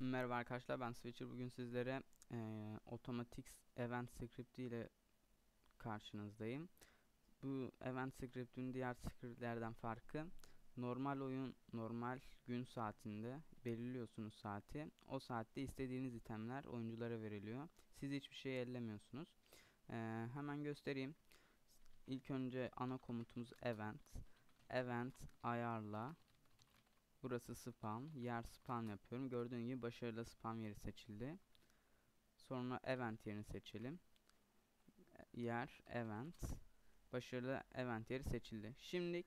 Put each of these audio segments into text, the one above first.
Merhaba arkadaşlar ben Switcher bugün sizlere e, Automatics Event Script ile karşınızdayım. Bu Event Script'ün diğer scriptlerden farkı normal oyun normal gün saatinde belirliyorsunuz saati. O saatte istediğiniz itemler oyunculara veriliyor. Siz hiçbir şey ellemiyorsunuz. E, hemen göstereyim. İlk önce ana komutumuz event. Event ayarla Burası spam. Yer spam yapıyorum. Gördüğün gibi başarılı spam yeri seçildi. Sonra event yerini seçelim. Yer event. Başarılı event yeri seçildi. Şimdilik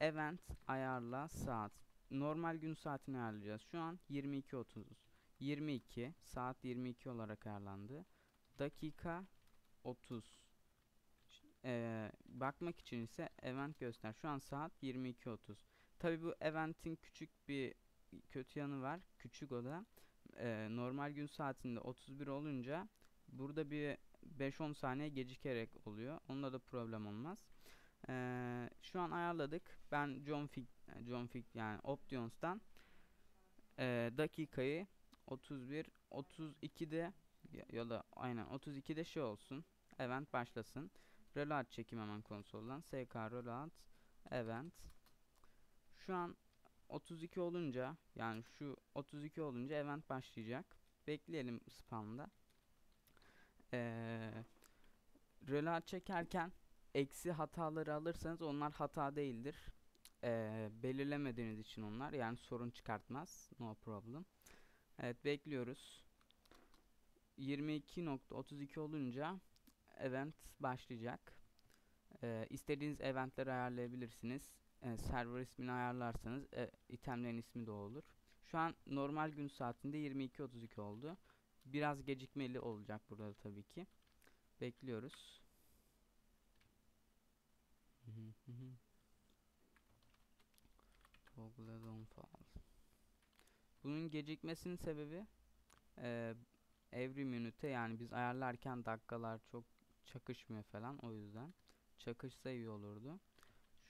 event ayarla saat. Normal gün saatini ayarlayacağız. Şu an 22.30. 22 saat 22 olarak ayarlandı. Dakika 30. Ee, bakmak için ise event göster. Şu an saat 22.30. Tabi bu eventin küçük bir kötü yanı var. Küçük o da. Ee, normal gün saatinde 31 olunca burada bir 5-10 saniye gecikerek oluyor. Onda da problem olmaz. Ee, şu an ayarladık. Ben John Fig, John Fig yani Options'tan e, dakikayı 31 32'de ya, ya da aynen 32'de şey olsun. Event başlasın. Reload çekim hemen konsoldan. SK reload event şu an 32 olunca yani şu 32 olunca event başlayacak. Bekleyelim spamda. Ee, reload çekerken eksi hataları alırsanız onlar hata değildir. Ee, belirlemediğiniz için onlar yani sorun çıkartmaz. No problem. Evet bekliyoruz. 22.32 olunca event başlayacak. Ee, istediğiniz eventleri ayarlayabilirsiniz e, server ismini ayarlarsanız e, itemlerin ismi de olur. Şu an normal gün saatinde 22.32 oldu. Biraz gecikmeli olacak burada tabii ki. Bekliyoruz. Bunun gecikmesinin sebebi e, every minute yani biz ayarlarken dakikalar çok çakışmıyor falan o yüzden. Çakışsa iyi olurdu.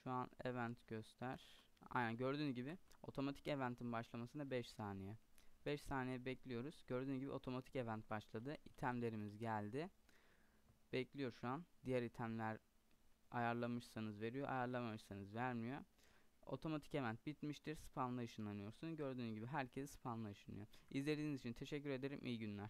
Şu an event göster. Aynen gördüğünüz gibi otomatik eventin başlamasında 5 saniye. 5 saniye bekliyoruz. Gördüğünüz gibi otomatik event başladı. İtemlerimiz geldi. Bekliyor şu an. Diğer itemler ayarlamışsanız veriyor. Ayarlamamışsanız vermiyor. Otomatik event bitmiştir. Spamla ışınlanıyorsun. Gördüğünüz gibi herkes spamla ışınlıyor. İzlediğiniz için teşekkür ederim. İyi günler.